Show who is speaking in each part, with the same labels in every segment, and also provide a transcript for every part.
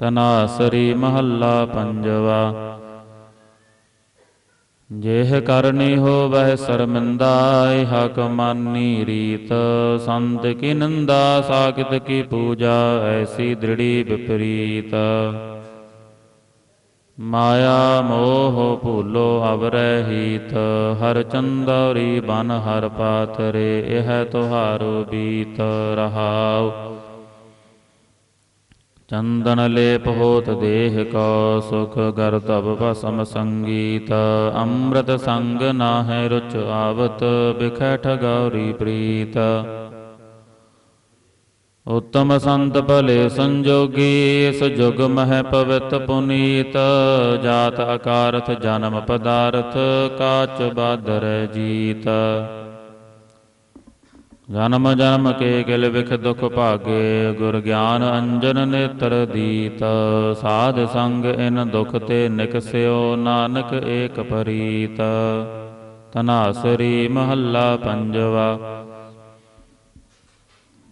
Speaker 1: ਤਨਾਸਰੀ ਮਹੱਲਾ ਪੰਜਵਾ। ਜੇਹ ਕਰਨੀ ਹੋਵੈ ਸਰਮਿੰਦਾ ਇਹ ਕਮਾਨੀ ਰੀਤ। ਸੰਤ ਕੀ ਨਿੰਦਾ ਸਾਕਿਤ ਕੀ ਪੂਜਾ, ਐਸੀ ਦ੍ਰਿੜੀ ਵਿਪਰੀਤ। ਮਾਇਆ ਮੋਹ ਭੂਲੋ ਅਵਰੈ ਹੀਤ। ਹਰ ਚੰਦਰੀ ਬਨ ਹਰ ਪਾਤਰੇ ਇਹ ਤੁਹਾਰੋ ਬੀਤ ਰਹਾਉ। ਚੰਦਨ ਲੇਪ ਹੋਤ ਦੇਹ ਕੋ ਸੁਖ ਗਰਤਬ ਭਸਮ ਸੰਗੀਤ, ਅੰਮ੍ਰਿਤ ਸੰਗ ਨਾਹਿ ਰੁਚ ਆਵਤ ਬਿਖੈ ਗੌਰੀ ਪ੍ਰੀਤ। ਉਤਮ ਸੰਤ ਭਲੇ ਸੰਜੋਗੀ, ਇਸ ਜੁਗ ਮਹਿ ਪਵਿੱਤ ਪੁਨੀਤ, ਜਾਤ ਅਕਾਰਥ ਜਨਮ ਪਦਾਰਥ, ਕਾਚ ਬਾਦਰ ਜੀਤ। ਜਨਮ ਜਨਮ ਕੇ ਕਿਲ ਵਿਖ ਦੁਖ ਭਾਗੇ, ਗੁਰ ਗਿਆਨ ਅੰਜਨ ਨੇਤਰ ਦੀਤ। ਸਾਧ ਸੰਗ ਇਨ ਦੁਖ ਤੇ ਨਿਕਸਿਓ ਨਾਨਕ ਏਕ ਪਰੀਤ। ਤਨਾਸਰੀ ਮਹੱਲਾ ਪੰਜਵਾ।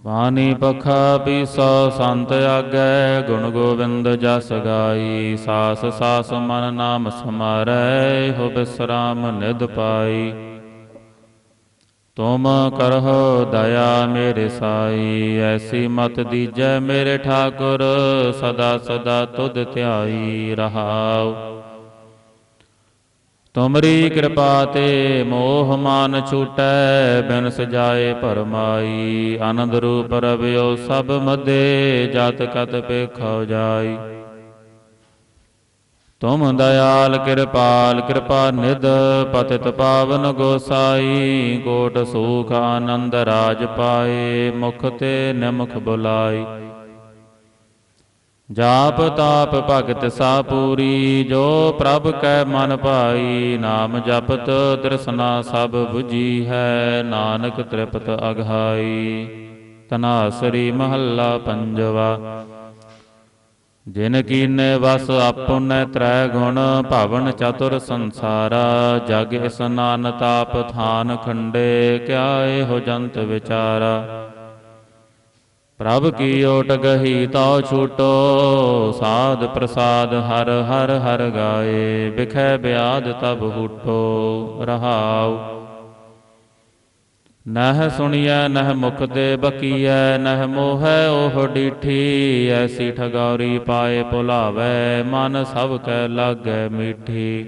Speaker 1: ਬਾਣੀ ਪਖਾ ਪੀਸੋ, ਸੰਤ ਆਗੈ, ਗੁਣ ਗੋਬਿੰਦ ਜਸ ਗਾਈ। ਸਾਸ ਸਾਸ ਮਨ ਨਾਮ ਸਮਾਰੈ, ਹੋ ਬਿਸਰਾਮ ਨਿਦ ਪਾਈ। ਤੁਮ ਕਰਹੁ ਦਇਆ ਮੇਰੇ ਸਾਈ, ਐਸੀ ਮਤ ਦੀਜੈ ਮੇਰੇ ਠਾਕੁਰ, ਸਦਾ ਸਦਾ ਤੁਧ ਧਿਆਈ ਰਹਾਉ। ਤੁਮਰੀ ਕਿਰਪਾ ਤੇ ਮੋਹ ਮਾਨ ਛੂਟੈ, ਬਿਨ ਸਜਾਏ ਪਰਮਾਈ ਆਨੰਦ ਰੂਪ ਰਵਿਓ ਸਭ ਮਦੇ, ਜਤ ਕਤ ਪੇਖੋ ਜਾਈ। ਤੁਮ ਦਇਆਲ ਕਿਰਪਾਲ ਕਿਰਪਾ ਨਿਧ ਪਤਿਤ ਪਾਵਨ ਗੋਸਾਈ ਕੋਟ ਸੂਖ ਆਨੰਦ ਰਾਜ ਪਾਏ, ਮੁਖ ਤੇ ਨਿਮਖ ਬੁਲਾਈ। ਜਾਪ ਤਾਪ ਭਗਤ ਸਾ ਪੂਰੀ ਜੋ ਪ੍ਰਭ ਕੈ ਮਨ ਭਾਈ, ਨਾਮ ਜਪਤ ਤ੍ਰਿਸ਼ਨਾ ਸਭ 부ਜੀ ਹੈ, ਨਾਨਕ ਤ੍ਰਿਪਤ ਅਘਾਈ ਤਨਾਸਰੀ ਮਹੱਲਾ ਪੰਜਵਾ। ਜਿਨ ਕੀਨੇ ਵਸ ਆਪੁਨੈ ਤ੍ਰੈ ਗੁਣ, ਭਵਨ ਚਤੁਰ ਸੰਸਾਰਾ, ਜਗ ਇਸਨਾਨ ਤਾਪ ਥਾਨ ਖੰਡੇ, ਕਿਆ ਇਹੋ ਜੰਤ ਵਿਚਾਰਾ। ਪ੍ਰਭ ਕੀ ਓਟ ਗਹੀ ਤਉ ਛੂਟੋ, ਸਾਧ ਪ੍ਰਸਾਦ ਹਰ ਹਰ ਹਰ ਗਾਏ, ਬਿਖੈ ਬਿਆਦ ਤਬ ਹੂਟੋ, ਰਹਾਉ। ਨਹਿ ਸੁਣੀਐ, ਨਹਿ ਮੁਖ ਦੇ ਬਕੀਐ, ਨਹਿ ਮੋਹੈ ਉਹ ਡੀਠੀ, ਐਸੀ ਠਗੌਰੀ ਪਾਏ ਭੁਲਾਵੈ, ਮਨ ਸਭ ਕੈ ਲਾਗੈ ਮੀਠੀ।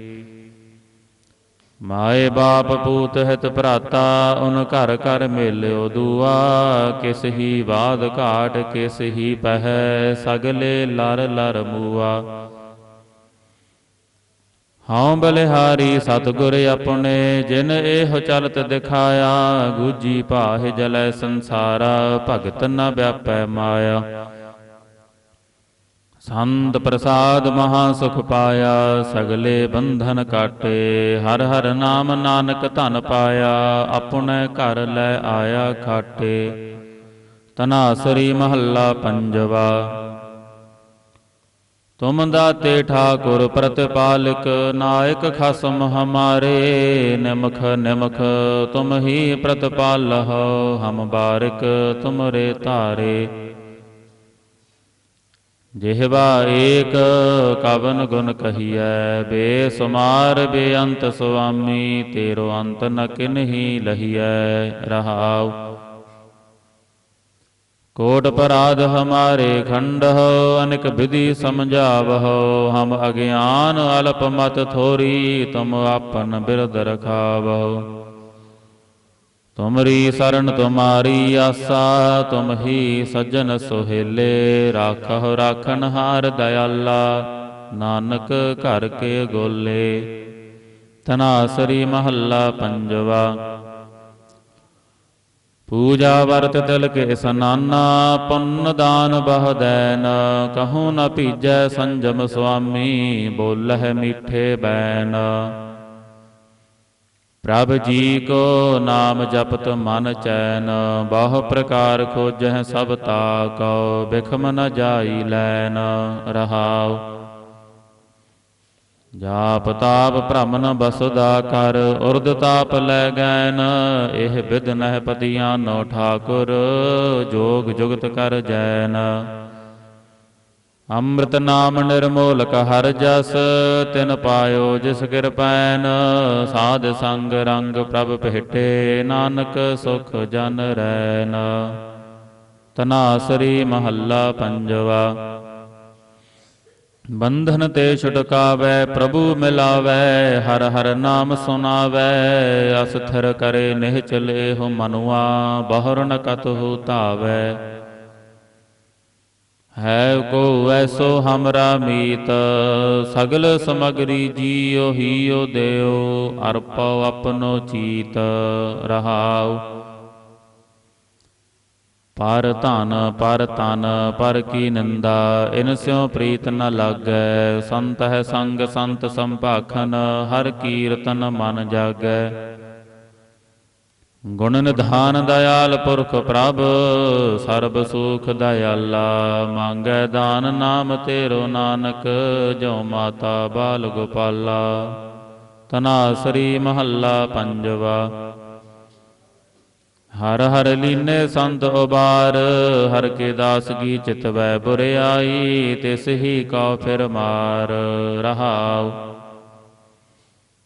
Speaker 1: ਮਾਏ ਬਾਪ ਪੂਤ ਹਿਤ ਭਰਾਤਾ, ਉਨ ਘਰ ਘਰ ਮੇਲਿਓ ਦੁਆ, ਕਿਸ ਹੀ ਬਾਦ ਘਾਟ, ਕਿਸ ਹੀ ਪਹਿ, ਸਗਲੇ ਲਰ ਲਰ ਮੂਆ। ਹਉ ਬਲਿਹਾਰੀ ਸਤਿਗੁਰ ਆਪਣੇ, ਜਿਨ ਇਹੋ ਚਲਤ ਦਿਖਾਇਆ, ਗੂਜੀ ਭਾਹਿ ਜਲੈ ਸੰਸਾਰਾ, ਭਗਤ ਨ ਵਿਆਪੈ ਮਾਇਆ। ਸੰਤ ਪ੍ਰਸਾਦ ਮਹਾ ਸੁਖ ਪਾਇਆ, ਸਗਲੇ ਬੰਧਨ ਕਾਟੇ, ਹਰ ਹਰ ਨਾਮ ਨਾਨਕ ਧਨ ਪਾਇਆ, ਆਪਣੇ ਘਰ ਲੈ ਆਇਆ ਖਾਟੇ। ਤਨਾਸਰੀ ਮਹੱਲਾ ਪੰਜਵਾ। ਤੁਮ ਦਾਤੇ ਠਾਕੁਰ ਪ੍ਰਤਿਪਾਲਕ, ਨਾਇਕ ਖਸਮ ਹਮਾਰੇ, ਨਿਮਖ ਨਿਮਖ ਤੁਮ ਹੀ ਪ੍ਰਤਪਾਲਹੁ, ਹਮ ਬਾਰਿਕ ਤੁਮਰੇ ਧਾਰੇ। ਜਿਹਵਾ ਏਕ ਕਵਨ ਗੁਣ ਕਹੀਐ ਬੇਸੁਮਾਰ ਬੇਅੰਤ ਸੁਆਮੀ, ਤੇਰੋ ਅੰਤ ਨ ਕਿਨਹੀ ਲਹੀਐ, ਰਹਾਉ। ਕੋਟ ਪਰਾਧ ਹਮਾਰੇ ਖੰਡਹੁ, ਅਨਿਕ ਵਿਧੀ ਸਮਝਾਵਹੁ, ਹਮ ਅਗਿਆਨ ਅਲਪ ਮਤ ਥੋਰੀ, ਤੁਮ ਆਪਨ ਬਿਰਦ ਰਖਾਵਹੁ। ਤੁਮਰੀ ਸਰਣ ਤੁਮਾਰੀ ਆਸਾ, ਤੁਮ ਹੀ ਸੱਜਣ ਸੁਹੇਲੇ, ਰਾਖਹੁ ਰਾਖਨ ਹਾਰ ਦਇਆਲਾ, ਨਾਨਕ ਘਰ ਕੇ ਗੋਲੇ। ਤਨਾਸਰੀ ਮਹੱਲਾ ਪੰਜਵਾ ਪੂਜਾ ਵਰਤ ਤਿਲ ਕੇ ਇਸਨਾਨਾ ਪੁੰਨ ਦਾਨ ਬਹੁ ਦੈਨ। ਕਹੂੰ ਨ ਭੀਜੈ ਸੰਜਮ ਸੁਆਮੀ, ਬੋਲਹਿ ਮੀਠੇ ਬੈਨ। ਪ੍ਰਭ ਜੀ ਕੋ ਨਾਮ ਜਪਤ ਮਨ ਚੈਨ, ਬਹੁ ਪ੍ਰਕਾਰ ਖੋਜਹਿ ਸਭ ਤਾ ਕਉ, ਬਿਖਮ ਨ ਜਾਈ ਲੈਨ। ਰਹਾਉ। ਜਾਪ ਤਾਪ ਭ੍ਰਮ ਨ ਬਸਦਾ ਕਰ, ਉਰਦ ਤਾਪ ਲੈ ਗੈਨ। ਇਹ ਬਿਦ ਨਹਿ ਪਤੀਆਂ ਨੋ ਠਾਕੁਰ, ਜੋਗ ਜੁਗਤ ਕਰ ਜੈਨ। ਅੰਮ੍ਰਿਤ ਨਾਮ ਨਿਰਮੋਲਕ ਹਰ ਜਸ, ਤਿਨ ਪਾਇਓ ਜਿਸ ਕਿਰਪੈਨ ਸਾਧ ਸੰਗ ਰੰਗ ਪ੍ਰਭ ਭੇਟੇ, ਨਾਨਕ ਸੁਖ ਜਨ ਰੈਨ। ਤਨਾਸਰੀ ਮਹੱਲਾ ਪੰਜਵਾ। ਬੰਧਨ ਤੇ ਛੁਟਕਾਵੈ, ਪ੍ਰਭੂ ਮਿਲਾਵੈ, ਹਰ ਹਰ ਨਾਮ ਸੁਨਾਵੈ ਅਸਥਿਰ ਕਰੇ ਨਿਹ ਚਲੇ ਹੋ ਮਨੁਆ ਬਹੁਰ ਨ ਕਤਹੁ ਧਾਵੈ। ਹੈ ਕੋ ਐਸੋ ਹਮਰਾ ਮੀਤ, ਸਗਲ ਸਮਗਰੀ ਜੀਉ ਹੀਉ ਦੇਉ, ਅਰਪਉ ਆਪਨੋ ਚੀਤ ਰਹਾਉ। ਪਰ ਧਨ, ਪਰ ਤਨ, ਪਰ ਕੀ ਨਿੰਦਾ? ਇਨ ਸਿਉ ਪ੍ਰੀਤ ਨ ਲਾਗੈ। ਸੰਤ ਹੈ ਸੰਗ, ਸੰਤ ਸੰਭਾਖਨ, ਹਰ ਕੀਰਤਨ ਮਨ ਜਾਗੈ। ਗੁਣ ਨਿਧਾਨ ਦਇਆਲ ਪੁਰਖ ਪ੍ਰਭ, ਸਰਬ ਸੁਖ ਦਇਆਲਾ। ਮੰਗੈ ਦਾਨ ਨਾਮ ਤੇਰੋ ਨਾਨਕ ਜੋ ਮਾਤਾ ਬਾਲ ਗੋਪਾਲਾ। ਤਨਾਸਰੀ ਮਹੱਲਾ ਪੰਜਵਾ। ਹਰ ਹਰ ਲੀਨੇ ਸੰਤ ਉਬਾਰ, ਹਰ ਕੇ ਦਾਸ ਕੀ ਚਿਤਵੈ ਬੁਰਿਆਈ ਤਿਸ ਹੀ ਕਉ ਫਿਰ ਮਾਰ ਰਹਾਉ।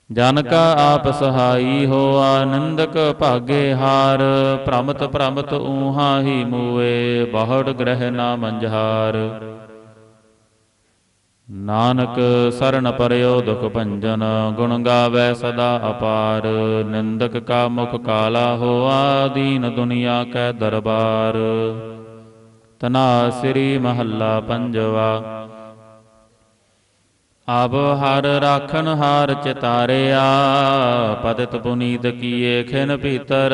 Speaker 1: ਜਨ ਕਾ ਆਪ ਸਹਾਈ ਹੋ ਆਨੰਦਕ ਭਾਗੇ ਹਾਰ ਭ੍ਰਮਤ ਭ੍ਰਮਤ ਊਹਾ ਹੀ ਮੂਏ, ਬਹੁੜ ਗ੍ਰਹਿ ਨਾ ਮੰਝਾਰ। ਨਾਨਕ ਸਰਨ ਪਰਿਓ ਦੁਖ ਭੰਜਨ, ਗੁਣ ਗਾਵੇ ਸਦਾ ਅਪਾਰ। ਨਿੰਦਕ ਕਾ ਮੁਖ ਕਾਲਾ ਹੋਆ, ਦੀਨ ਦੁਨੀਆ ਕੈ ਦਰਬਾਰ। ਤਨਾ ਸ੍ਰੀ ਮਹੱਲਾ ਪੰਜਵਾ ਅਬ ਹਰ ਰਾਖਨ ਹਾਰ ਚਿਤਾਰਿਆ, ਪਤਿਤ ਪੁਨੀਤ ਕੀਏ ਖਿਨ ਭੀਤਰ,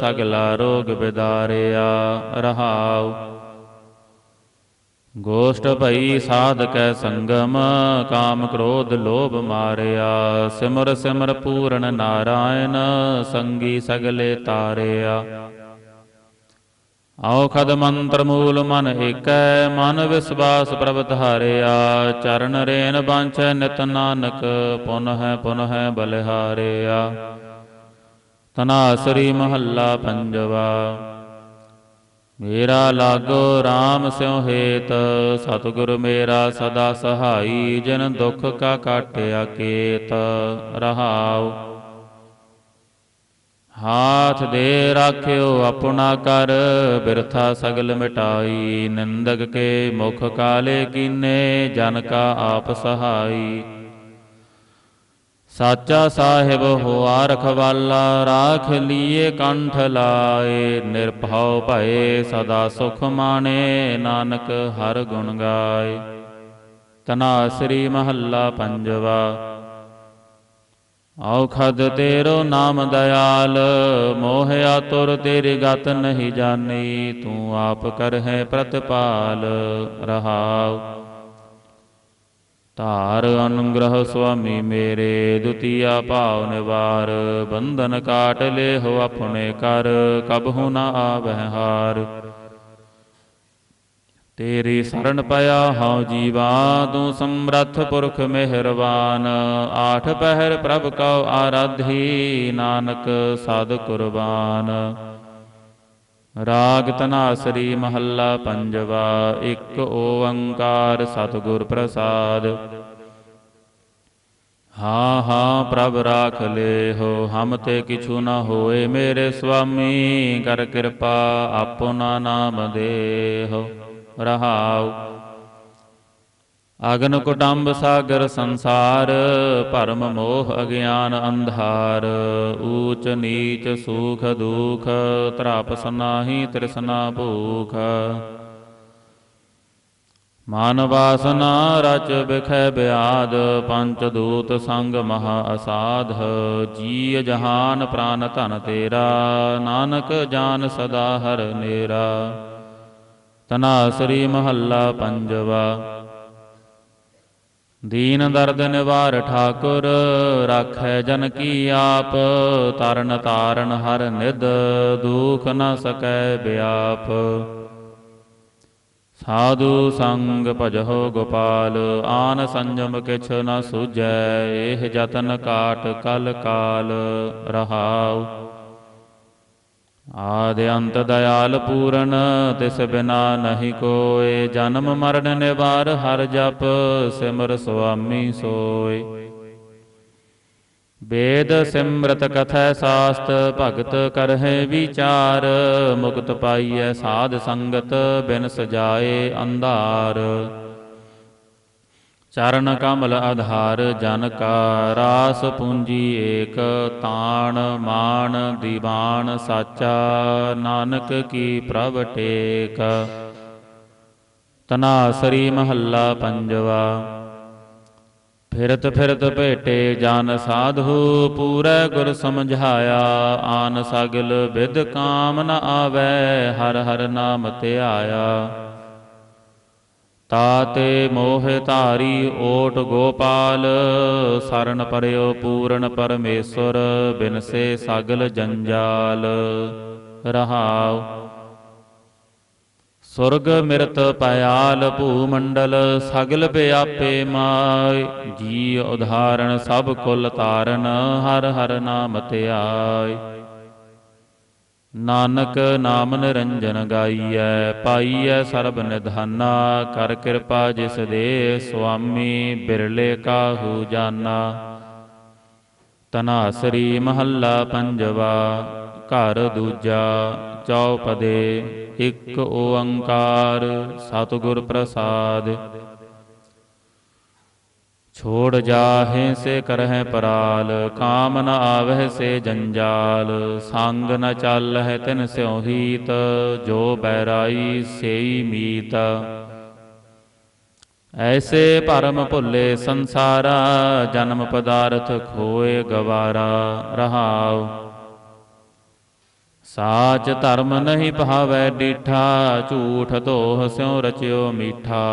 Speaker 1: ਸਗਲਾ ਰੋਗ ਬਿਦਾਰਿਆ। ਰਹਾਉ ਗੋਸ਼ਟ ਭਈ ਸਾਧ ਕੈ ਸੰਗਮ, ਕਾਮ ਕ੍ਰੋਧ ਲੋਭ ਮਾਰਿਆ। ਸਿਮਰ ਸਿਮਰ ਪੂਰਨ ਨਾਰਾਇਣ, ਸੰਗੀ ਸਗਲੇ ਤਾਰਿਆ। ਔਖਦ ਮੰਤਰ ਮੂਲ ਮਨ ਏਕੈ, ਮਨ ਵਿਸਵਾਸ ਪ੍ਰਭ ਧਾਰਿਆ। ਚਰਨ ਰੇਨ ਬਾਂਛੈ ਨਿਤ ਨਾਨਕ ਪੁਨ ਪੁਨਹ ਬਲਿਹਾਰਿਆ। ਤਨਾਸਰੀ ਮਹੱਲਾ ਪੰਜਵਾ। ਮੇਰਾ ਲਾਗੋ RAM ਸਿਉ ਹੇਤ, ਸਤਿਗੁਰ ਮੇਰਾ ਸਦਾ ਸਹਾਈ, ਜਿਨ ਦੁਖ ਕਾ ਕਾਟਿਆ ਕੇਤ, ਰਹਾਉ। ਹਾਥ ਦੇ ਰਾਖਿਓ ਆਪਣਾ ਕਰ, ਬਿਰਥਾ ਸਗਲ ਮਿਟਾਈ, ਨਿੰਦਕ ਕੇ ਮੁਖ ਕਾਲੇ ਕੀਨੇ, ਜਨ ਕਾ ਆਪ ਸਹਾਈ। ਸਾਚਾ ਸਾਹਿਬ ਹੋਆ ਰਖਵਾਲਾ, ਰਾਖ ਲੀਏ ਕੰਠ ਲਾਏ, ਨਿਰਭਉ ਭਏ ਸਦਾ ਸੁਖ ਮਾਣੇ, ਨਾਨਕ ਹਰ ਗੁਣ ਗਾਏ। ਤਨਾ ਸ੍ਰੀ ਮਹੱਲਾ ਪੰਜਵਾ, ਔਖਦ ਤੇਰੋ ਨਾਮ ਦਇਆਲ ਮੋਹਿਆ ਤੁਰ ਤੇਰੀ ਗਤ ਨਹੀਂ ਜਾਣੀ, ਤੂੰ ਆਪ ਕਰ ਹੈ ਪ੍ਰਤਪਾਲ ਰਹਾਉ। ਧਾਰ ਅਨੁਗ੍ਰਹ ਸੁਆਮੀ ਮੇਰੇ ਦੁਤੀਆ ਭਾਵ ਨਿਵਾਰ, ਬੰਧਨ ਕਾਟ ਲੈ ਆਪਣੇ ਕਰ ਕਬਹੁ ਨਾ ਆਵਹਿ ਹਾਰ। ਤੇਰੀ ਸਰਣ ਪਿਆ ਹਉ ਜੀਵਾ, ਤੂੰ ਸਮਰੱਥ ਪੁਰਖ ਮਿਹਰਬਾਨ ਆਠ ਪਹਿਰ ਪ੍ਰਭ ਕਉ ਆਰਾਧੀ ਨਾਨਕ ਸਦ ਕੁਰਬਾਨ। ਰਾਗ ਤਨਾਸਰੀ ਮਹੱਲਾ ਪੰਜਵਾ, ਇੱਕ ਓੰਕਾਰ ਸਤਿਗੁਰ ਪ੍ਰਸਾਦ। ਹਾਂ ਹਾਂ, ਪ੍ਰਭ ਰਾਖ ਲੇਹੋ, ਹਮ ਤੇ ਕਿਛੂ ਨਾ ਹੋਏ ਮੇਰੇ ਸੁਆਮੀ ਕਰ ਕਿਰਪਾ ਆਪਣਾ ਨਾਮ ਦੇਹੋ, ਰਹਾਉ। ਅਗਨ ਕੁਟੰਬ ਸਾਗਰ ਸੰਸਾਰ, ਭਰਮ ਮੋਹ ਅਗਿਆਨ ਅੰਧਾਰ, ਊਚ ਨੀਚ ਸੂਖ ਦੁਖ, ਤ੍ਰਾਪਸ ਨਾਹੀ ਤ੍ਰਿਸ਼ਨਾ ਭੂਖ। ਮਾਨ ਵਾਸਨਾ ਰਚ ਬਿਖੈ ਬਿਆਦ, ਪੰਚ ਦੂਤ ਸੰਗ ਮਹਾ ਅਸਾਧ। ਜੀ ਜਹਾਨ ਪ੍ਰਾਨ ਧਨ ਤੇਰਾ, ਨਾਨਕ ਜਾਨ ਸਦਾ ਹਰ ਨੇਰਾ। ਤਨਾਸਰੀ ਮਹੱਲਾ ਪੰਜਵਾ। ਦੀਨ ਦਰਦ ਨਿਵਾਰ ਠਾਕੁਰ, ਰਾਖੈ ਜਨ ਕੀ ਆਪ, ਤਰਨ ਤਾਰਨ ਹਰ ਨਿਦ ਦੁਖ ਨ ਸਕੈ ਬਿਆਪ। ਸਾਧੂ ਸੰਗ ਭਜਹੁ ਗੋਪਾਲ, ਆਨ ਸੰਜਮ ਕਿਛ ਨ ਸੁਜੈ ਇਹ ਜਤਨ ਕਾਟ ਕਲ ਕਾਲ ਰਹਾਉ। ਆਦਿ ਅੰਤ ਦਇਆਲ ਪੂਰਨ, ਤਿਸ ਬਿਨਾ ਨਹੀਂ ਕੋਏ ਜਨਮ ਮਰਨ ਨਿਵਾਰ, ਹਰ ਜਪ ਸਿਮਰ ਸੁਆਮੀ ਸੋਏ। ਵੇਦ ਸਿਮਰਤ ਕਥੈ ਸਾਸਤ, ਭਗਤ ਕਰਹਿ ਵਿਚਾਰ। ਮੁਕਤ ਪਾਈਐ ਸਾਧ ਸੰਗਤ ਬਿਨ ਸਜਾਏ ਅੰਧਾਰ। ਚਰਨ ਕਮਲ ਆਧਾਰ ਜਨ ਕਾ ਰਾਸ ਪੂੰਜੀ ਏਕ, ਤਾਣ ਮਾਨ ਦੀਵਾਨ ਸਾਚਾ, ਨਾਨਕ ਕੀ ਪ੍ਰਭ ਟੇਕ। ਤਨਾਸਰੀ ਮਹੱਲਾ ਪੰਜਵਾ। ਫਿਰਤ ਫਿਰਤ ਭੇਟੇ ਜਨ ਸਾਧੂ, ਪੂਰੈ ਗੁਰ ਸਮਝਾਇਆ, ਆਨ ਸਗਲ ਵਿਦ ਕਾਮ ਨ ਆਵੈ, ਹਰ ਹਰ ਨਾਮ ਧਿਆਇਆ। ਤਾਤੇ ਮੋਹ ਧਾਰੀ ਓਟ ਗੋਪਾਲ, ਸਰਨ ਪਰਿਓ ਪੂਰਨ ਪਰਮੇਸ਼ਰ, ਬਿਨਸੇ ਸਗਲ ਜੰਜਾਲ। ਰਹਾਉ। ਸੁਰਗ ਮਿਰਤ ਪਿਆਲ ਭੂਮੰਡਲ, ਸਗਲ ਵਿਆਪੇ ਮਾਇ। ਜੀ ਉਧਾਰਨ ਸਭ ਕੁਲ ਤਾਰਨ, ਹਰ ਹਰ ਨਾਮ ਧਿਆਇ। ਨਾਨਕ ਨਾਮ ਨਿਰੰਜਨ ਗਾਈਐ, ਪਾਈਐ ਸਰਬ ਨਿਧਾਨਾ, ਕਰ ਕਿਰਪਾ ਜਿਸ ਦੇ ਸੁਆਮੀ ਬਿਰਲੇ ਕਾਹੂ ਜਾਨਾ। ਤਨਾਸਰੀ ਮਹੱਲਾ ਪੰਜਵਾ, ਘਰ ਦੂਜਾ, ਚੌਪਦੇ, ਇੱਕ ਓੰਕਾਰ, ਸਤਿਗੁਰ ਪ੍ਰਸਾਦ। ਛੋੜ ਜਾਹੇ ਸੇ ਕਰਹਿ ਪਰਾਲ, ਕਾਮ ਨ ਆਵਹਿ ਸੇ ਜੰਜਾਲ, ਸੰਗ ਨ ਚੱਲਹਿ ਤਿਨ ਸਿਉ ਹੀਤ, ਜੋ ਬੈਰਾਈ ਸੇਈ ਮੀਤ। ਐਸੇ ਭਰਮ ਭੁੱਲੇ ਸੰਸਾਰਾ, ਜਨਮ ਪਦਾਰਥ ਖੋਏ ਗਵਾਰਾ, ਰਹਾਉ। ਸਾਚ ਧਰਮ ਨਹੀਂ ਭਾਵੈ ਡੀਠਾ, ਝੂਠ ਦੋਹ ਸਿਉ ਰਚਿਓ ਮੀਠਾ।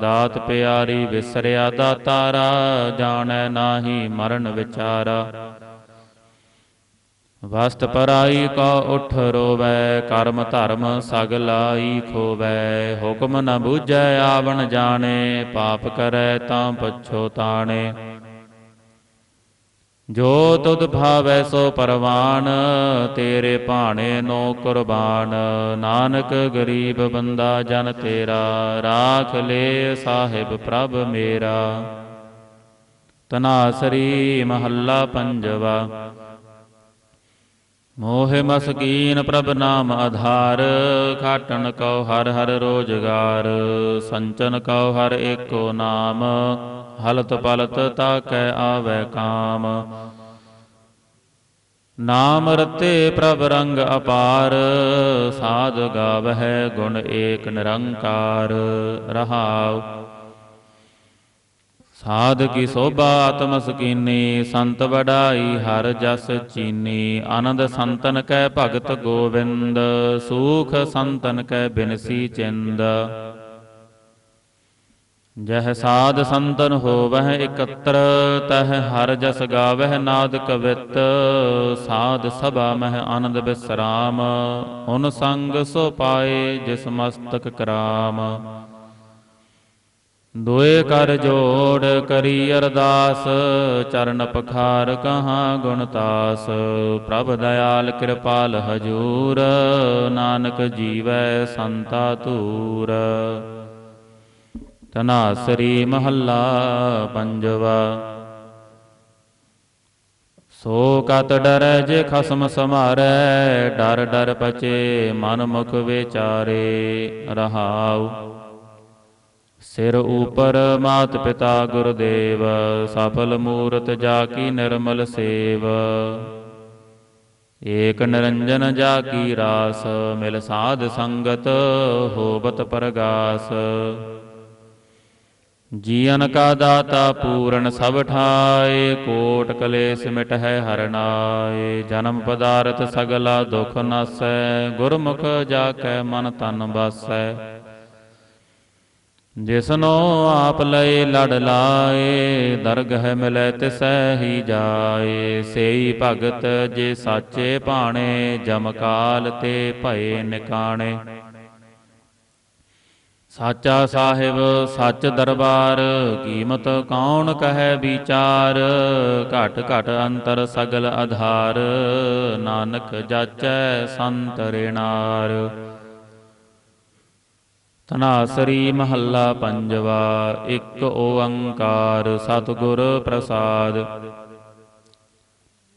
Speaker 1: ਦਾਤ ਪਿਆਰੀ ਵਿਸਰਿਆ ਦਾਤਾਰਾ ਜਾਣੈ ਨਾਹੀ ਮਰਨ ਵਿਚਾਰਾ। ਵਸਤ ਪਰਾਈ ਕੋ ਉਠ ਰੋਵੈ, ਕਰਮ ਧਰਮ ਸਗਲਾਈ ਖੋਵੈ। ਹੁਕਮ ਨ ਬੂਝੈ, ਆਵਣ ਜਾਣੇ, ਪਾਪ ਕਰੈ ਤਾਂ ਪਛੋਤਾਣੇ ਜੋ ਤੁਧ ਭਾਵੈ ਸੋ ਪਰਵਾਨ, ਤੇਰੇ ਭਾਣੇ ਨੋ ਕੁਰਬਾਨ। ਨਾਨਕ ਗਰੀਬ ਬੰਦਾ ਜਨ ਤੇਰਾ, ਰਾਖ ਲੈ ਸਾਹਿਬ ਪ੍ਰਭ ਮੇਰਾ। ਤਨਾਸਰੀ ਮਹੱਲਾ ਪੰਜਵਾ। ਮੋਹ ਮਸਕੀਨ ਪ੍ਰਭ ਨਾਮ ਆਧਾਰ, ਖਾਟਣ ਕਉ ਹਰ ਹਰ ਰੋਜਗਾਰ, ਸੰਚਨ ਕਉ ਹਰ ਏਕੋ ਨਾਮ, ਹਲਤ ਪਲਤ ਤਾਕੈ ਆਵੈ ਕਾਮ। ਨਾਮ ਰਤੇ ਪ੍ਰਭ ਰੰਗ ਅਪਾਰ, ਸਾਧ ਗਾਵਹਿ ਗੁਣ ਏਕ ਨਿਰੰਕਾਰ, ਰਹਾਉ ਸਾਧ ਕੀ ਸੋਭਾ ਆਤਮ ਸਕੀਨੀ ਸੰਤ ਵਡਾਈ ਹਰ ਜਸ ਚੀਨੀ ਆਨੰਦ ਸੰਤਨ ਕੈ ਭਗਤ ਗੋਵਿੰਦ ਸੂਖ ਸੰਤਨ ਕੈ ਬਿਨਸੀ ਚਿੰਦ। ਜਹ ਸਾਧ ਸੰਤਨ ਹੋਵਹਿ ਇਕੱਤਰ ਤਹ ਹਰ ਜਸ ਗਾਵਹਿ ਨਾਦ ਕਵਿਤ। ਸਾਧ ਸਭਾ ਮਹਿ ਆਨੰਦ ਬਿਸਰਾਮ ਹੁਨ ਸੰਗ ਸੋ ਪਾਏ ਜਿਸ ਮਸਤਕ ਕਰਾਮ। ਦੋਏ ਕਰ ਜੋੜ ਕਰੀ ਅਰਦਾਸ, ਚਰਨ ਪਖਾਰ ਕਹਾ ਗੁਣਤਾਸ ਪ੍ਰਭ ਦਇਆਲ ਕਿਰਪਾਲ ਹਜੂਰ, ਨਾਨਕ ਜੀਵੈ ਸੰਤਾ ਧੂਰ। ਤਨਾਸਰੀ ਮਹੱਲਾ ਪੰਜਵਾ। ਸੋ ਕਤ ਡਰੈ ਜੇ ਖਸਮ ਸਮਾਰੈ, ਡਰ ਡਰ ਪਚੇ ਮਨ ਮੁਖ ਵਿਚਾਰੇ ਰਹਾਉ। ਸਿਰ ਉਪਰ ਮਾਤ ਪਿਤਾ ਗੁਰਦੇਵ, ਸਫਲ ਮੂਰਤ ਜਾ ਕੀ ਨਿਰਮਲ ਸੇਵ। ਏਕ ਨਿਰੰਜਨ ਜਾ ਕੀ ਰਾਸ, ਮਿਲ ਸਾਧ ਸੰਗਤ ਹੋਬਤ ਪਰਗਾਸ। ਜੀਵਨ ਕਾ ਦਾਤਾ ਪੂਰਨ ਸਭ ਠਾਏ, ਕੋਟ ਕਲੇਸ਼ ਮਿਟਹਿ ਹਰਨਾਏ ਜਨਮ ਪਦਾਰਥ ਸਗਲਾ ਦੁਖ ਨਾਸੈ, ਗੁਰਮੁਖ ਜਾ ਕੈ ਮਨ ਤਨ ਬਾਸੈ। ਜਿਸਨੋ ਆਪ ਲਏ ਲੜ ਲਾਏ, ਦਰਗਹਿ ਮਿਲੈ ਤਿਸੈ ਹੀ ਜਾਏ। ਸੇਈ ਭਗਤ ਜੇ ਸਾਚੇ ਭਾਣੇ ਜਮਕਾਲ ਤੇ ਭਏ ਨਿਕਾਣੇ। ਸਾਚਾ ਸਾਹਿਬ, ਸੱਚ ਦਰਬਾਰ, ਕੀਮਤ ਕੌਣ ਕਹੈ ਵਿਚਾਰ? ਘਟ ਘਟ ਅੰਤਰ ਸਗਲ ਆਧਾਰ ਨਾਨਕ ਜਾਚੈ ਸੰਤ ਰੇਨਾਰ ਤਨਾਸਰੀ ਮਹੱਲਾ ਪੰਜਵਾ, ਇੱਕ ਓੰਕਾਰ ਸਤਿਗੁਰ ਪ੍ਰਸਾਦ।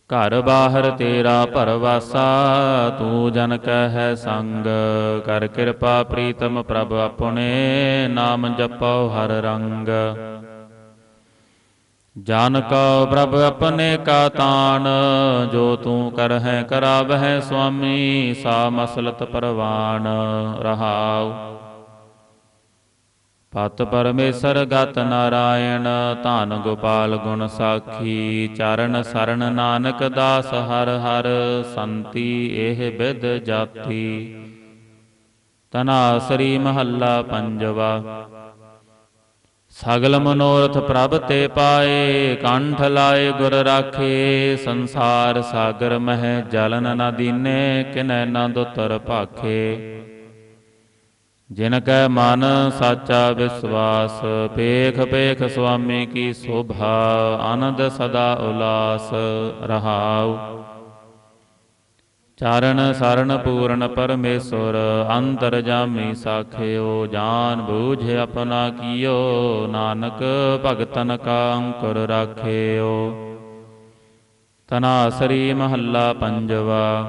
Speaker 1: ਘਰ ਬਾਹਰ ਤੇਰਾ ਭਰਵਾਸਾ, ਤੂੰ ਜਨ ਕਹੈ ਸੰਗ। ਕਰ ਕਿਰਪਾ ਪ੍ਰੀਤਮ ਪ੍ਰਭ ਆਪਣੇ, ਨਾਮ ਜਪੋ ਹਰ ਰੰਗ। ਜਾਨ ਕਉ ਪ੍ਰਭ ਆਪਣੇ ਕਾ ਤਾਨ, ਜੋ ਤੂੰ ਕਰਹਿ ਕਰਾਵਹਿ ਸੁਆਮੀ ਸਾ ਮਸਲਤ ਪਰਵਾਨ। ਰਹਾਉ। ਪਤ ਪਰਮੇਸ਼ਰ ਗਤ ਨਾਰਾਇਣ, ਧਨ ਗੋਪਾਲ ਗੁਣ ਸਾਖੀ, ਚਰਨ ਸਰਣ ਨਾਨਕ ਦਾਸ ਹਰ ਹਰ, ਸੰਤੀ ਇਹ ਬਿਦ ਜਾਤੀ। ਤਨਾਸਰੀ ਮਹੱਲਾ ਪੰਜਵਾ। ਸਗਲ ਮਨੋਰਥ ਪ੍ਰਭ ਤੇ ਪਾਏ, ਕੰਠ ਲਾਏ ਗੁਰ ਰਾਖੇ, ਸੰਸਾਰ ਸਾਗਰ ਮਹਿ ਜਲਨ ਨ ਦੀਨੇ, ਕਿਨੈ ਨ ਦੁਤਰ ਭਾਖੇ। ਜਿਨ ਕੈ ਮਨ ਸਾਚਾ ਵਿਸਵਾਸ ਪੇਖ ਪੇਖ ਸੁਆਮੀ ਕੀ ਸੋਭਾ, ਆਨੰਦ ਸਦਾ ਉਲਾਸ ਰਹਾਉ। ਚਰਨ ਸਰਣ ਪੂਰਨ ਪਰਮੇਸ਼ਰ, ਅੰਤਰ ਜਾਮੀ ਸਾਖਿਓ, ਜਾਨ ਬੂਝ ਆਪਣਾ ਕੀਓ, ਨਾਨਕ ਭਗਤਨ ਕਾ ਅੰਕੁਰ ਰਾਖਿਓ। ਤਨਾਸਰੀ ਮਹੱਲਾ ਪੰਜਵਾ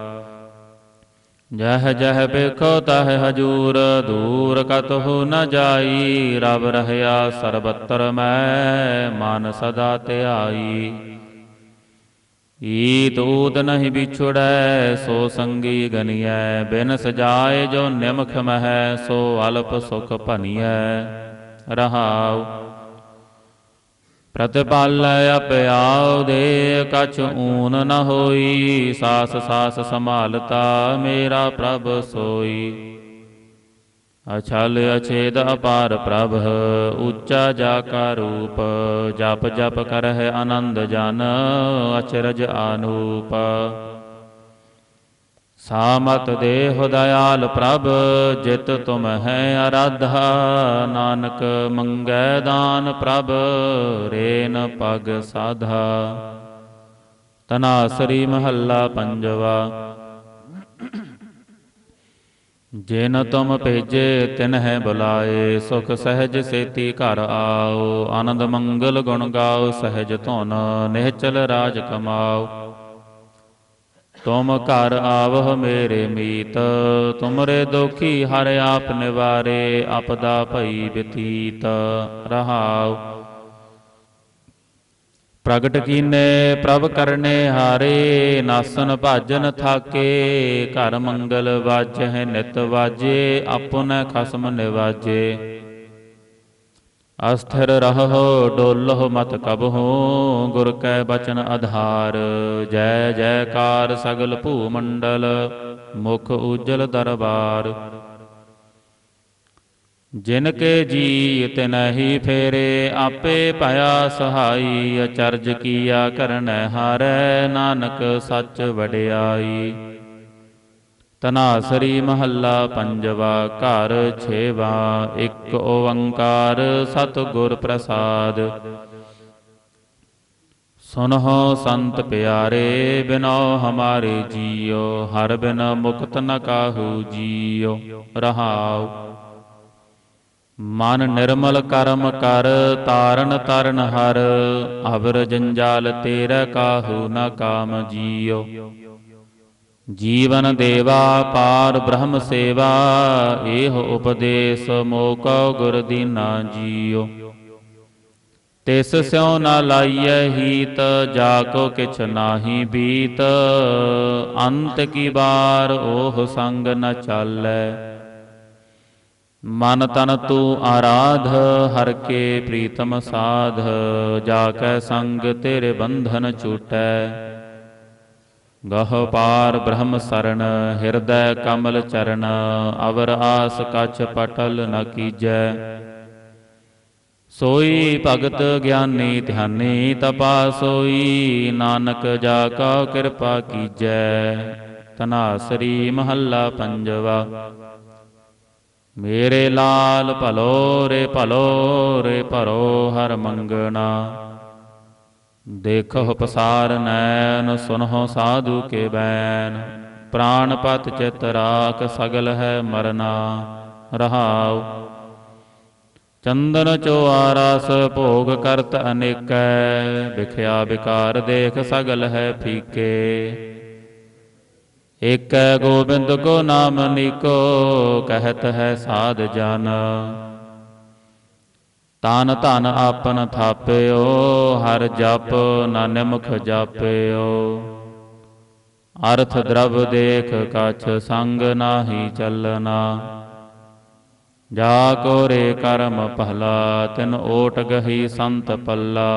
Speaker 1: ਜਹ ਜਹ ਬੇਖੋ ਤਹ ਹਜੂਰ, ਦੂਰ ਕਤਹੁ ਨ ਜਾਈ ਰਬ ਰਹਿਆ ਸਰਬੱਤਰ ਮੈਂ, ਮਨ ਸਦਾ ਧਿਆਈ। ਈ ਤੂਤ ਨਹੀਂ ਵਿਛੜੈ, ਸੋ ਸੰਗੀ ਗਨੀਐ, ਬਿਨ ਸਜਾਏ ਜੋ ਨਿਮਖ ਮਹੈ, ਸੋ ਅਲਪ ਸੁਖ ਭਨੀਐ। ਰਹਾਉ ਪ੍ਰਤਪਾਲ ਅਪਿਆਉ ਦੇ ਕਛ ਊਨ ਨ ਹੋਈ, ਸਾਸ ਸਾਸ ਸੰਭਾਲਤਾ ਮੇਰਾ ਪ੍ਰਭ ਸੋਈ। ਅਛਲ ਅਛੇਦ ਅਪਾਰ ਪ੍ਰਭ, ਉੱਚਾ ਜਾ ਕਾ ਰੂਪ, ਜਪ ਜਪ ਕਰਹਿ ਆਨੰਦ ਜਨ, ਅਚਰਜ ਆਨੂਪ। ਸਾਮਤ ਦੇਹ ਦਇਆਲ ਪ੍ਰਭ, ਜਿਤ ਤੁਮ ਹੈ ਅਰਾਧਾ। ਨਾਨਕ ਮੰਗੈ ਦਾਨ ਪ੍ਰਭ, ਰੇਨ ਪਗ ਸਾਧਾ। ਤਨਾਸਰੀ ਮਹੱਲਾ ਪੰਜਵਾ। ਜਿਨ ਤੁਮ ਭੇਜੇ, ਤਿਨ ਹੈ ਬੁਲਾਏ। ਸੁਖ ਸਹਿਜ ਸੇਤੀ ਘਰ ਆਓ। ਆਨੰਦ ਮੰਗਲ ਗੁਣ ਗਾਓ। ਸਹਿਜ ਧੁਨ ਨਿਹਚਲ ਰਾਜ ਕਮਾਓ। ਤੁਮ ਘਰ ਆਵਹ ਮੇਰੇ ਮੀਤ, ਤੁਮਰੇ ਦੁਖੀ ਹਰ ਆਪ ਨਿਵਾਰੇ, ਆਪਦਾ ਭਈ ਬਤੀਤ ਰਹਾਉ। ਪ੍ਰਗਟ ਕੀਨੇ, ਪ੍ਰਭ ਕਰਨੇ ਹਾਰੇ, ਨਾਸਨ ਭਾਜਨ ਥਾਕੇ, ਘਰ ਮੰਗਲ ਵਾਜਹਿ ਨਿਤ ਵਾਜੇ, ਆਪੁਨ ਖਸਮ ਨਿਵਾਜੇ। ਅਸਥਿਰ ਰਹੋ, ਡੋਲਹੁ ਮਤ ਕਬਹੂ, ਗੁਰ ਕੈ ਬਚਨ ਆਧਾਰ। ਜੈ ਜੈਕਾਰ ਸਗਲ ਭੂ ਮੰਡਲ ਮੁਖ ਉਜਲ ਦਰਬਾਰ। ਜਿਨ ਕੇ ਜੀ ਤਿਨਹੀ ਫੇਰੇ, ਆਪੇ ਭਇਆ ਸਹਾਈ, ਅਚਰਜ ਕੀਆ ਕਰਨ ਹਾਰੈ, ਨਾਨਕ ਸੱਚ ਵਡਿਆਈ। ਤਨਾਸਰੀ ਮਹੱਲਾ ਪੰਜਵਾ, ਘਰ ਛੇਵਾ, ਇੱਕ ਓੰਕਾਰ ਸਤਿਗੁਰ ਪ੍ਰਸਾਦ। ਸੁਨਹੁ ਸੰਤ ਪਿਆਰੇ, ਬਿਨੋ ਹਮਾਰੇ ਜੀਉ ਹਰ ਬਿਨ ਮੁਕਤ ਨ ਕਾਹੂ ਜੀਉ ਰਹਾਉ। ਮਨ ਨਿਰਮਲ ਕਰਮ ਕਰ, ਤਾਰਨ ਤਰਨ ਹਰ, ਅਵਰ ਜੰਜਾਲ ਤੇਰਾ ਕਾਹੂ ਨ ਕਾਮ ਜੀਉ ਜੀਵਨ ਦੇਵਾ, ਪਾਰ ਬ੍ਰਹਮ ਸੇਵਾ, ਇਹ ਉਪਦੇਸ਼ ਮੋਕਉ ਗੁਰ ਦੀਨਾ ਜੀਉ ਤਿਸ ਸਿਉ ਨਾ ਲਾਈਐ ਹੀਤ ਜਾ ਕੋ ਕਿਛ ਨਾਹੀ ਬੀਤ। ਅੰਤ ਕੀ ਬਾਰ ਓਹ ਸੰਗ ਨ ਚਾਲੈ। ਮਨ ਤਨ ਤੂ ਆਰਾਧ, ਹਰ ਕੇ ਪ੍ਰੀਤਮ ਸਾਧ। ਜਾ ਕੈ ਸੰਗ ਤੇਰੇ ਬੰਧਨ ਛੂਟੈ ਗਹ ਪਾਰ ਬ੍ਰਹਮ ਸਰਣ ਹਿਰਦੈ ਕਮਲ ਚਰਨ, ਅਵਰ ਆਸ ਕਛ ਪਟਲ ਨ ਕੀਜੈ। ਸੋਈ ਭਗਤ ਗਿਆਨੀ ਧਿਆਨੀ, ਤਪਾ ਸੋਈ, ਨਾਨਕ ਜਾ ਕਾ ਕਿਰਪਾ ਕੀਜੈ। ਤਨਾਸਰੀ ਮਹੱਲਾ ਪੰਜਵਾ। ਮੇਰੇ ਲਾਲ ਭਲੋ ਰੇ ਭਲੋ ਰੇ ਭਰੋ ਹਰ ਮੰਗਣਾ। ਦੇਖੋ ਪਸਾਰ ਨੈਣ, ਸੁਨਹੁ ਸਾਧੂ ਕੇ ਬੈਨ ਪ੍ਰਾਨ ਪਤ ਚਿਤ ਰਾਖ ਸਗਲ ਹੈ ਮਰਨਾ, ਰਹਾਉ। ਚੰਦਨ ਚੋਆ ਰਸ ਭੋਗ ਕਰਤ ਅਨੇਕੈ, ਵਿਖਿਆ ਵਿਕਾਰ ਦੇਖ ਸਗਲ ਹੈ ਫੀਕੇ। ਏਕੈ ਗੋਬਿੰਦ ਕੋ ਨਾਮ ਨੀਕੋ, ਕਹਿਤ ਹੈ ਸਾਧ ਜਨ। ਤਨ ਧਨ ਆਪਨ ਥਾਪਿਓ, ਹਰ ਜਪ ਨਾਨਕ ਮੁਖ ਜਾਪਿਓ। ਅਰਥ ਦਰਵ ਦੇਖ ਕਛ ਸੰਗ ਨਾਹੀ ਚੱਲਣਾ। ਜਾ ਕੋ ਰੇ ਕਰਮ ਭਲਾ, ਤਿਨ ਓਟ ਗਹੀ ਸੰਤ ਪੱਲਾ।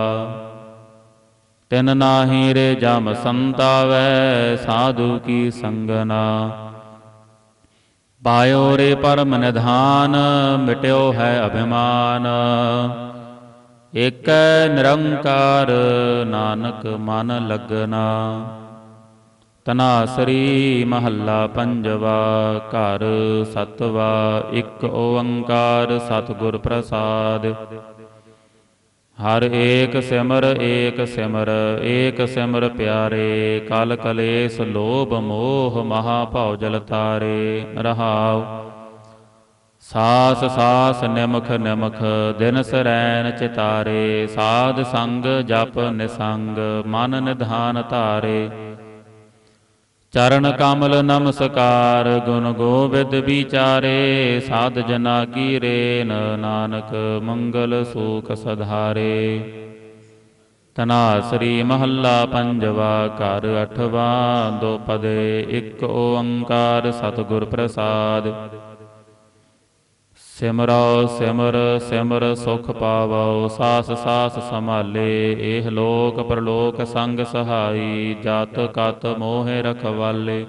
Speaker 1: ਤਿਨ ਨਾਹੀ ਰੇ ਜਮ ਸੰਤਾਵੈ, ਸਾਧੂ ਕੀ ਸੰਗਨਾ। ਪਾਇਓ ਰੇ ਪਰਮ ਨਿਧਾਨ, ਮਿਟਿਓ ਹੈ ਅਭਿਮਾਨ। ਏਕੈ ਨਿਰੰਕਾਰ ਨਾਨਕ ਮਨ ਲਗਨਾ। ਤਨਾਸਰੀ ਮਹੱਲਾ ਪੰਜਵਾ, ਘਰ ਸਤਵਾ, ਇੱਕ ਓੰਕਾਰ ਸਤਿਗੁਰ ਪ੍ਰਸਾਦ। ਹਰ ਏਕ ਸਿਮਰ ਏਕ ਸਿਮਰ ਏਕ ਸਿਮਰ ਪਿਆਰੇ, ਕਲ ਕਲੇਸ਼ ਲੋਭ ਮੋਹ ਮਹਾ ਭਉ ਜਲ ਤਾਰੇ, ਰਹਾਉ। ਸਾਸ ਸਾਸ ਨਿਮਖ ਨਿਮਖ, ਦਿਨ ਸਰੈਨ ਚਿਤਾਰੇ, ਸਾਧ ਸੰਗ ਜਪ ਨਿਸੰਗ, ਮਨ ਨਿਧਾਨ ਧਾਰੇ। ਚਰਨ ਕਮਲ ਨਮਸਕਾਰ, ਗੁਣ ਗੋਬਿੰਦ ਵਿਚਾਰੇ, ਸਾਧ ਜਨਾ ਕੀ ਰੇਨ ਨਾਨਕ ਮੰਗਲ ਸੂਖ ਸਧਾਰੇ। ਤਨਾ ਸ੍ਰੀ ਮਹੱਲਾ ਪੰਜਵਾ, ਘਰ ਅਠਵਾ, ਦੋ ਪਦੇ, ਇੱਕ ਓੰਕਾਰ, ਸਤਿਗੁਰ ਪ੍ਰਸਾਦ। ਸਿਮਰੋ, ਸਿਮਰ ਸਿਮਰ ਸੁਖ ਪਾਵੋ, ਸਾਸ ਸਾਸ ਸੰਭਾਲੇ, ਇਹ ਲੋਕ ਪਰਲੋਕ ਸੰਗ ਸਹਾਈ, ਜਤ ਕਤ ਮੋਹਿ ਰਖਵਾਲੇ।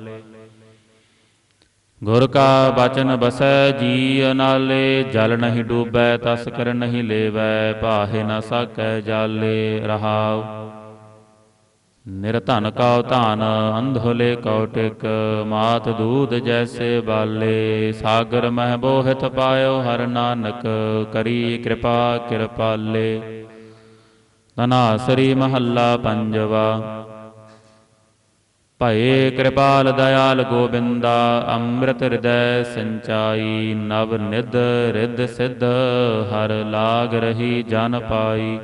Speaker 1: ਗੁਰ ਕਾ ਬਚਨ ਬਸੈ ਜੀ ਅਨਾਲੇ ਜਲ ਨਹੀਂ ਡੂਬੈ, ਤਸ ਕਰ ਨਹੀਂ ਲੇਵੈ, ਭਾਹੇ ਨ ਸਕੈ ਜਾਲੇ, ਰਹਾਉ। ਨਿਰਧਨ ਕਉ ਧਨ, ਅੰਧੋਲੇ ਕਉ ਟਿਕ, ਮਾਤ ਦੂਧ ਜੈਸੇ ਬਾਲੇ। ਸਾਗਰ ਮਹਿ ਬੋਹਿਤ ਪਾਇਓ ਹਰ ਨਾਨਕ, ਕਰੀ ਕਿਰਪਾ ਕਿਰਪਾਲੇ। ਤਨਾਸਰੀ ਮਹੱਲਾ ਪੰਜਵਾ। ਭਏ ਕਿਰਪਾਲ ਦਇਆਲ ਗੋਬਿੰਦਾ, ਅੰਮ੍ਰਿਤ ਹਿਰਦੈ ਸੰਚਾਈ। ਨਵ ਨਿਧ ਰਿਧ ਸਿਧ, ਹਰ ਲਾਗ ਰਹੀ ਜਨ ਪਾਈ।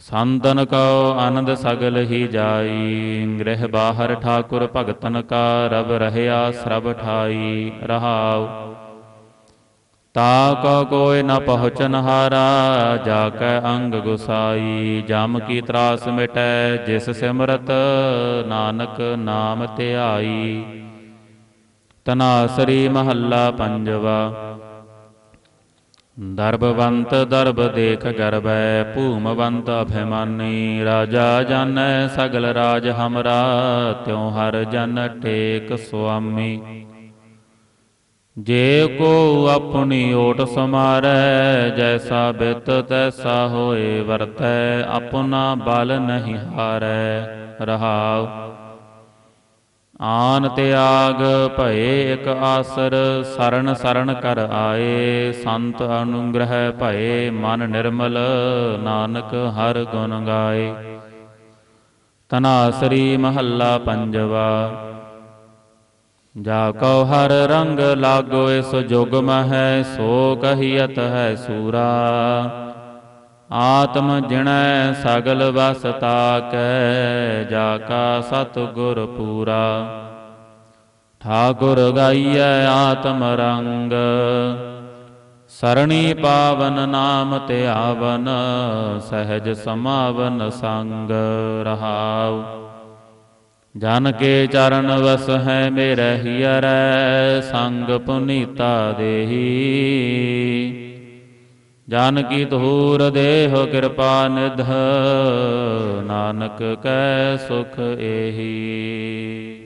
Speaker 1: ਸੰਤਨ ਕਉ ਆਨੰਦ ਸਗਲ ਹੀ ਜਾਈ, ਗ੍ਰਹਿ ਬਾਹਰ ਠਾਕੁਰ ਭਗਤਨ ਕਾ ਰਬ ਰਹਿਆ ਸਰਬ ਠਾਈ, ਰਹਾਉ। ਤਾ ਕੋ ਕੋਇ ਨ ਪਹੁੰਚਨ ਹਾਰਾ ਜਾ ਕੈ ਅੰਗ ਗੁਸਾਈ, ਜਮ ਕੀ ਤਰਾਸ ਮਿਟੈ, ਜਿਸ ਸਿਮਰਤ ਨਾਨਕ ਨਾਮ ਧਿਆਈ। ਤਨਾਸਰੀ ਮਹੱਲਾ ਪੰਜਵਾ। ਦਰਬਵੰਤ ਦਰਬ ਦੇਖ ਗਰਬੈ ਭੂਮਵੰਤ ਅਭਿਮਾਨੀ, ਰਾਜਾ ਜਾਣੈ ਸਗਲ ਰਾਜ ਹਮਰਾ, ਤਿਉ ਹਰ ਜਨ ਟੇਕ ਸੁਆਮੀ। ਜੇ ਕੋ ਆਪਣੀ ਓਟ ਸਮਾਰੈ, ਜੈਸਾ ਬਿਤ ਤੈਸਾ ਹੋਏ ਵਰਤੈ, ਆਪਣਾ ਬਲ ਨਹੀਂ ਹਾਰੈ, ਰਹਾਉ ਆਨ ਤਿਆਗ ਭਏ ਇਕ ਆਸਰ, ਸ਼ਰਨ ਸ਼ਰਨ ਕਰ ਆਏ, ਸੰਤ ਅਨੁਗ੍ਰਹਿ ਭਏ ਮਨ ਨਿਰਮਲ, ਨਾਨਕ ਹਰ ਗੁਣ ਗਾਏ। ਤਨਾਸਰੀ ਮਹੱਲਾ ਪੰਜਵਾ, ਜਾ ਕਉ ਹਰ ਰੰਗ ਲਾਗੋ, ਇਸ ਜੁਗ ਮਹਿ ਸੋ ਕਹੀਅਤ ਹੈ ਸੂਰਾ। ਆਤਮ ਜਿਣੈ ਸਗਲ ਵਸ ਤਾਕੈ ਜਾ ਕਾ ਸਤ ਗੁਰ ਪੂਰਾ। ਠਾਕੁਰ ਗਾਈਐ ਆਤਮ ਰੰਗ, ਸਰਣੀ ਪਾਵਨ ਨਾਮ ਤੇ ਆਵਨ, ਸਹਿਜ ਸਮਾਵਨ ਸੰਗ ਰਹਾਉ। ਜਨ ਕੇ ਚਰਨ ਵਸ ਹੈ ਮੇਰੇ ਹੀਰੈ ਸੰਗ ਪੁਨੀਤਾ ਦੇਹੀ। ਜਨ ਕੀ ਧੂਰ ਦੇਹ ਕਿਰਪਾ ਨਿਧ ਨਾਨਕ ਕੈ ਸੁਖ ਏਹੀ।